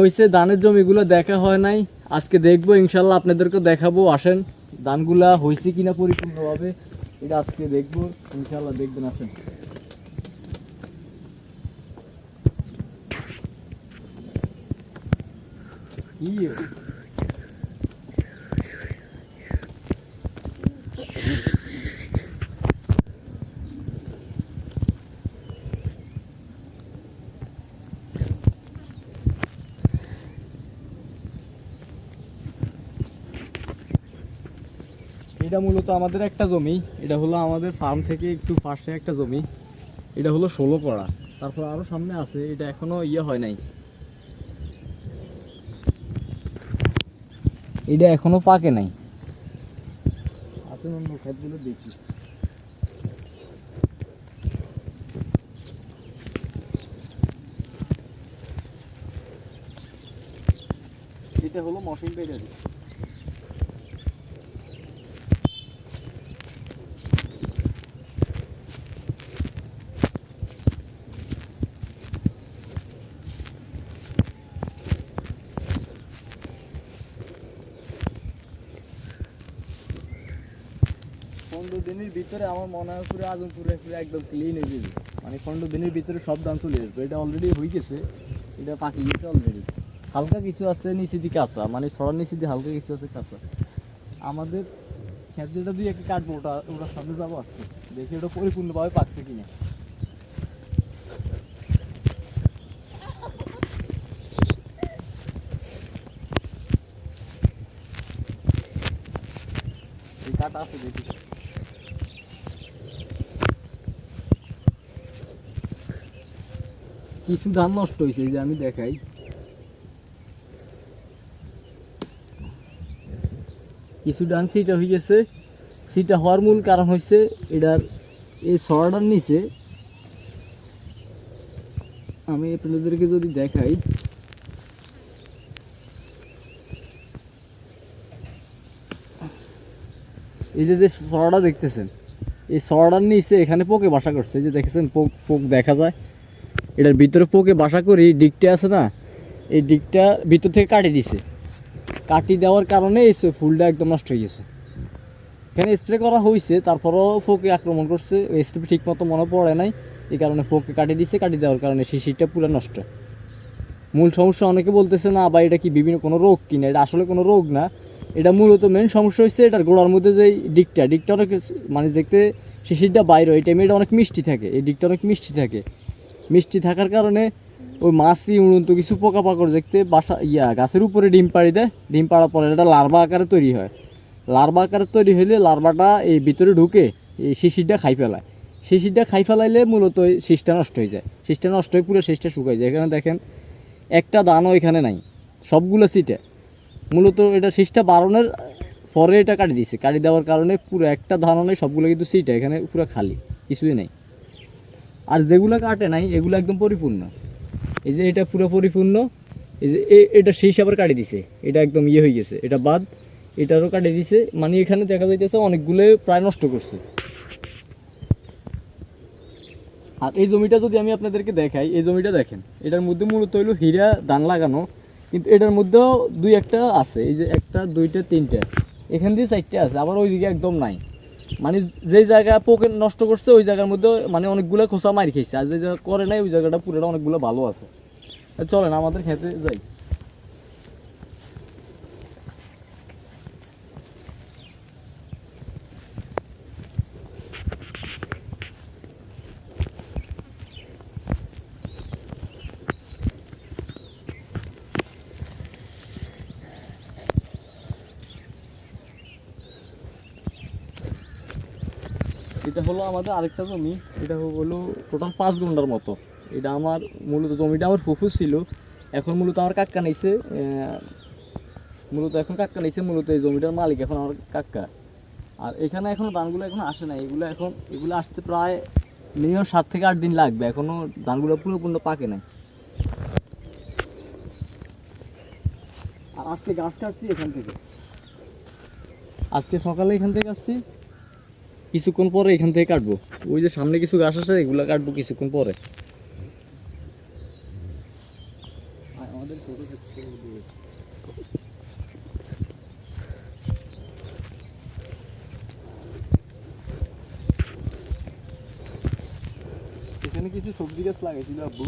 হয়েছে ধানের জমিগুলো দেখা হয় নাই। আজকে দেখব, ইনশাল্লাহ আপনাদেরকে দেখাবো। আসেন, ধানগুলা হয়েছে কিনা পরিপূর্ণভাবে, এটা আজকে দেখব। ইনশাল্লাহ দেখবেন, আসেন। কি এটা মূলত আমাদের একটা জমি। এটা হলো আমাদের ফার্ম থেকে একটু পাশে একটা জমি। এটা হলো ষোলো কড়া তারপর আরও সামনে আছে। এটা এখনও ইয়ে হয় নাই। এটা এখনও পাকে নাই। এটা হলো মশিন পেডারি পনেরো দিনের ভিতরে আমার মনে হয় পুরো আজমপুরে পুরো একদম ক্লিন হয়ে যাবে। মানে পনেরো দিনের ভিতরে সব ধান চলে আসবে। এটা অলরেডি হয়ে গেছে। এটা পাকি গেছে অলরেডি হালকা কিছু আছে নিচে দিকে কাঁচা মানে ছড়ার নিচে দিয়ে হালকা কিছু আছে, কাঁচা। আমাদের খেত দিয়ে একটা কাটবো ওটা ওটার সাথে যাব আজকে। দেখি ওটা পরিপূর্ণভাবে পাকছে কিনা। কাটা আছে দেখি। কিছু ধান নষ্ট হয়েছে যে আমি দেখাই। কিছু ধান সিটা হয়ে গেছে। সিটা হওয়ার মূল কারণ হয়েছে এটার এই সরাটার নিচে। আমি আপনাদেরকে যদি দেখাই। এই যে যে সরাটা দেখতেছেন, এই সরাটার নিচে এখানে পোকে বাসা করছে, এই যে দেখেছেন, পোক পোক দেখা যায়। এটার ভিতরে পোকে বাসা করি, ডিগটা আছে না, এই ডিগটা ভিতর থেকে কাটি দিছে। কাটি দেওয়ার কারণে এই ফুলটা একদম নষ্ট হয়ে গেছে। এখানে স্প্রে করা হয়েছে তারপরও পোকে আক্রমণ করছে ওই স্প্রে ঠিক মতো মনে পড়ে নাই, এই কারণে পোকে কাটি দিছে, কাটি দেওয়ার কারণে শিশিরটা পুরো নষ্ট। মূল সমস্যা অনেকে বলতেছে, না বা এটা কি বিভিন্ন কোনো রোগ কিনা? এটা আসলে কোনো রোগ না। এটা মূলত মেন সমস্যা হচ্ছে এটার গোড়ার মধ্যে যে ডিগটা ডিগটা অনেক মানে দেখতে শিশিরটা বাইরে, এই টাইমে এটা অনেক মিষ্টি থাকে, এই দিকটা অনেক মিষ্টি থাকে। মিষ্টি থাকার কারণে ওই মাছি, উড়ন্ত কিছু পোকা পাকড় দেখতে বাসা ইয়া, গাছের উপরে ডিম পাড়ি দেয়। ডিম পাড়ার পরে এটা লার্ভা আকারে তৈরি হয়। লার্ভা আকারে তৈরি হলে লার্ভাটা এই ভিতরে ঢুকে এই শিশিরটা খাই ফেলায়। শিশিরটা খাই ফেলাইলে মূলত ওই শীষটা নষ্ট হয়ে যায়। শীষটা নষ্ট হয়ে পুরো শীষটা শুকাই যায়। এখানে দেখেন, একটা দানও এখানে নাই। সবগুলো সিটে। মূলত এটা শীষটা বারণের পরে এটা কাটি দিয়েছে। কাটি দেওয়ার কারণে পুরো একটা ধানও নেই, সবগুলো কিন্তু সিটে। এখানে পুরো খালি, কিছুই নেই। আর যেগুলো কাটে নাই, এগুলো একদম পরিপূর্ণ। এই যে এটা পুরো পরিপূর্ণ, এই যে এটা সেই আবার কাটি দিছে। এটা একদম ইয়ে হয়ে গেছে, এটা বাদ। এটারও কাটি দিছে। মানে এখানে দেখা যাইতেছে অনেকগুলো প্রায় নষ্ট করছে। আর এই জমিটা যদি আমি আপনাদেরকে দেখাই, এই জমিটা দেখেন, এটার মধ্যে মূলত হইল হীরা, ধান লাগানো। কিন্তু এটার মধ্যেও দুই একটা আছে, এই যে একটা, দুইটা, তিনটা। এখান দিয়ে চারটে আছে, আবার ওই ওইদিকে একদম নাই। মানে যেই জায়গা পোকে নষ্ট করছে, ওই জায়গার মধ্যে মানে অনেকগুলো খোসা মারি খেয়েছে আর যে জায়গা করে নাই, ওই জায়গাটা পুরোটা অনেকগুলো ভালো আছে। চলেন, আমাদের খেতে যাই। হলো আমাদের আরেকটা জমি, এটা হলো টোটাল পাঁচ ঘণ্টার মতো। এটা আমার মূলত জমিটা আমার ফুফুস ছিল। এখন মূলত আমার কাক্কা নিছে মূলত এখন কাক্কা নিছে মূলত এই জমিটার মালিক, এখন আমার কাক্কা আর এখানে এখনও ধানগুলো এখন আসে না এগুলো এখন এগুলো আসতে প্রায় মিনিমাম সাত থেকে আট দিন লাগবে, এখনও ধানগুলো পুরোপূর্ণ পাকে নাই। আর আজকে গাছ কাটছি এখান থেকে। আজকে সকালে এখান থেকে আসছি। কিছুক্ষণ পরে এখান থেকে কাটবো। ওই যে সামনে কিছু গাছ আছে, এগুলো কাটবো কিছুক্ষণ পরে। এখানে কিছু সবজি গাছ লাগাইছিল আব্বু।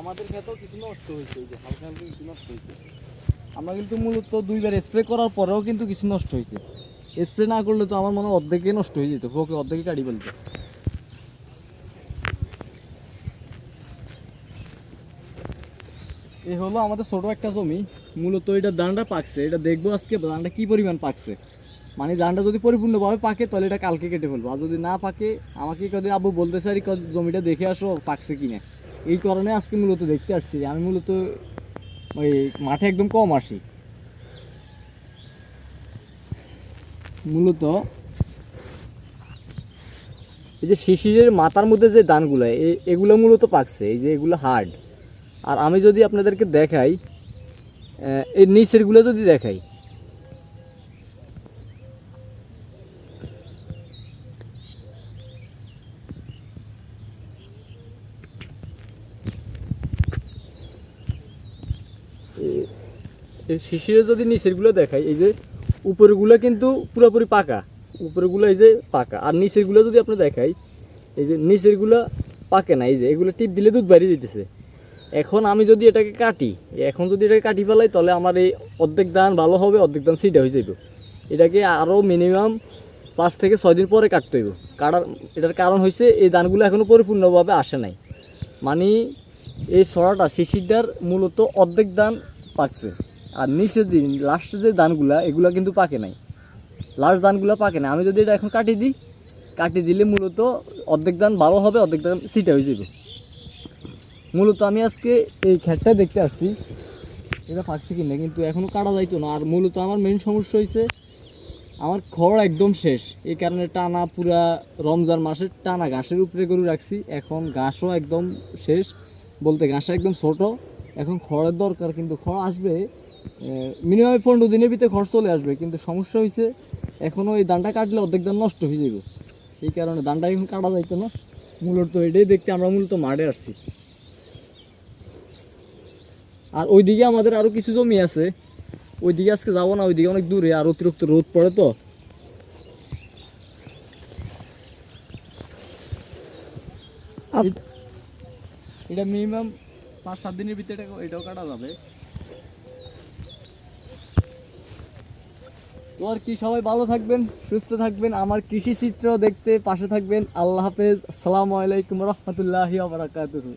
আমাদের কিছু নষ্ট নষ্ট আমরা কিন্তু মূলত দুইবার স্প্রে করার পরেও কিন্তু কিছু নষ্ট হয়েছে। স্প্রে না করলে তো আমার মনে হয় অর্ধেকে নষ্ট হয়ে যেত ওকে অর্ধেকে কাটি বলতে এই হলো আমাদের ছোট একটা জমি। মূলত এটা ধানটা পাকছে, এটা দেখব আজকে ধানটা কি পরিমাণ পাকছে। মানে ধানটা যদি পরিপূর্ণভাবে পাকে, তাহলে এটা কালকে কেটে ফেলব। আর যদি না পাকে, আমাকে কদিন আব্বু বলতে চাই জমিটা দেখে আসো, পাকছে কিনা? এই কারণে আজকে মূলত দেখতে আসছি আমি মূলত ওই মাঠে একদম কম আসি। মূলত এই যে শিশিরের মাথার মধ্যে যে দানগুলো এগুলো মূলত পাকছে, এই যে এগুলো হার্ড আর আমি যদি আপনাদেরকে দেখাই এই নিচেরগুলো যদি দেখাই এ- এই শিশিরে যদি নিচেরগুলো দেখাই, এই যে উপরেরগুলো কিন্তু পুরোপুরি পাকা। উপরেরগুলো এই যে পাকা। আর নিচেরগুলো যদি আপনি দেখাই, এই যে নিচেরগুলো পাকে না, এই যে এগুলো টিপ দিলে দুধ বাড়িয়ে দিতেছে। এখন আমি যদি এটাকে কাটি, এখন যদি এটাকে কাটি ফেলাই, তাহলে আমার এই অর্ধেক দান ভালো হবে, অর্ধেক দান সিটা হয়ে যাইব। এটাকে আরও মিনিমাম পাঁচ থেকে ছয় দিন পরে কাটতে হইব। কাটার এটার কারণ হয়েছে এই দানগুলো এখনও পরিপূর্ণভাবে আসে নাই। মানে এই সরাটা শিশিরটার মূলত অর্ধেক দান পাকছে। আর নিচের দিন লাস্টের যে দানগুলা এগুলা কিন্তু পাকে নাই। লাস্ট দানগুলো পাকে না আমি যদি এটা এখন কাটি দিই, কাটি দিলে মূলত অর্ধেক দান ভালো হবে, অর্ধেক দান সিটা হয়ে যাবে। মূলত আমি আজকে এই খেটটা দেখতে আসছি। এটা পাকছে কিনা কিন্তু এখনও কাটা যাইতো না। আর মূলত আমার মেন সমস্যা হয়েছে আমার খড় একদম শেষ। এই কারণে টানা পুরা রমজান মাসের টানা ঘাসের উপরে গরু রাখছি। এখন ঘাসও একদম শেষ। বলতে ঘাসটা একদম ছোট। এখন খড়ের দরকার, কিন্তু খড় আসবে মিনিমাম পনেরো দিনের ভিতরে খড় চলে আসবে কিন্তু সমস্যা হয়েছে এখনও এই ধানটা কাটলে অর্ধেক ধান নষ্ট হয়ে যাবে এই কারণে ধানটা এখন কাটা যাইতো না। মূলত এটাই দেখতে আমরা মূলত মাঠে আসছি। আর ওইদিকে আমাদের আরও কিছু জমি আছে। ওইদিকে আজকে যাব না ওইদিকে অনেক দূরে আর অতিরিক্ত রোদ পড়ে তো। এটা মিনিমাম পাঁচ সাত দিনের ভিতরে এটাও কাটা যাবে। তো আর কি সবাই ভালো থাকবেন, সুস্থ থাকবেন? আমার কৃষি চিত্র দেখতে পাশে থাকবেন। আল্লাহ হাফেজ। আসসালামু আলাইকুম রহমতুল্লাহি বারাকাতুহু।